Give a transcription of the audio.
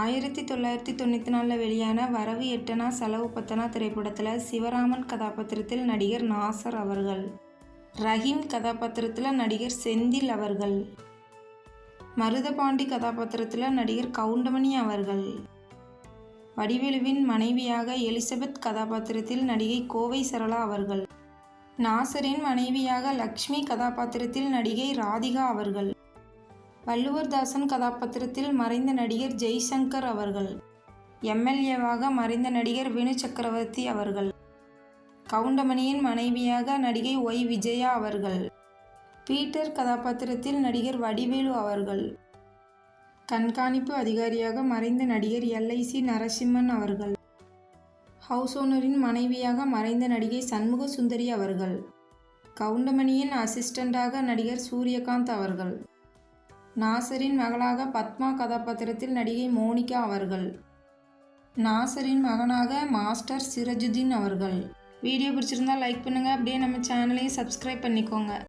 ஆயிரத்தி தொள்ளாயிரத்தி தொண்ணூற்றி நாலில் வெளியான வரவு எட்டனா செலவு பத்தனா திரைப்படத்தில் சிவராமன் கதாபாத்திரத்தில் நடிகர் நாசர் அவர்கள். ரஹீம் கதாபாத்திரத்தில் நடிகர் செந்தில் அவர்கள். மருதபாண்டி கதாபாத்திரத்தில் நடிகர் கவுண்டமணி அவர்கள். வடிவேலுவின் மனைவியாக எலிசபெத் கதாபாத்திரத்தில் நடிகை கோவை சரளா அவர்கள். நாசரின் மனைவியாக லக்ஷ்மி கதாபாத்திரத்தில் நடிகை ராதிகா அவர்கள். வள்ளுவர் தாசன் கதாபாத்திரத்தில் மறைந்த நடிகர் ஜெய்சங்கர் அவர்கள். எம்எல்ஏவாக மறைந்த நடிகர் வினு சக்கரவர்த்தி அவர்கள். கவுண்டமணியின் மனைவியாக நடிகை ஒய். விஜயா அவர்கள். பீட்டர் கதாபாத்திரத்தில் நடிகர் வடிவேலு அவர்கள். கண்காணிப்பு அதிகாரியாக மறைந்த நடிகர் எல்ஐசி நரசிம்மன் அவர்கள். ஹவுஸ் ஓனரின் மனைவியாக மறைந்த நடிகை சண்முக சுந்தரி அவர்கள். கவுண்டமணியின் அசிஸ்டண்டாக நடிகர் சூரியகாந்த் அவர்கள். நாசரின் மகளாக பத்மா கதாபாத்திரத்தில் நடிகை மோனிகா அவர்கள். நாசரின் மகனாக மாஸ்டர் சிரஜுதீன் அவர்கள். வீடியோ பிடிச்சிருந்தா லைக் பண்ணுங்கள் அப்படியே நம்ம சேனலையும் சப்ஸ்கிரைப் பண்ணிக்கோங்க.